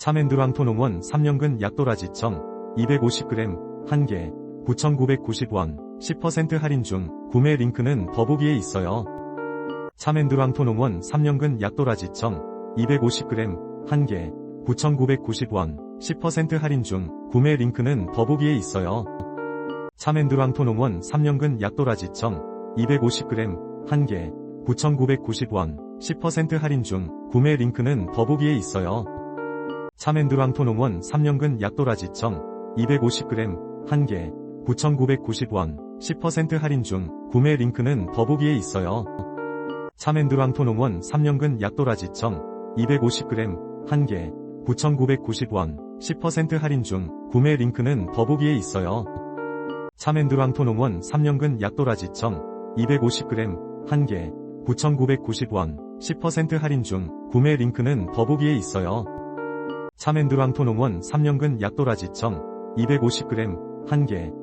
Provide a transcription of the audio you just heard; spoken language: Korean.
참엔드랑 토농원 3년근 약도라지청 250g 1개 9,990원 10% 할인 중 구매 링크는 더보기에 있어요. 참엔드랑 토농원 3년근 약도라지청 250g 1개 9,990원 10% 할인 중 구매 링크는 더보기에 있어요. 참엔드랑 토농원 3년근 약도라지청 250g 1개 9,990원 10% 할인 중 구매 링크는 더보기에 있어요. 참엔드랑 토농원 3년근 약도라지청 250g 1개 9,990원 10% 할인 중 구매 링크는 더보기에 있어요. 참엔드랑 토농원 3년근 약도라지청 250g 1개 9,990원 10% 할인 중 구매 링크는 더보기에 있어요. 참엔드랑 토농원 3년근 약도라지청 250g 1개 9,990원 10% 할인 중 구매 링크는 더보기에 있어요. 참엔드랑 토농원 3년근 약도라지청 250g 1개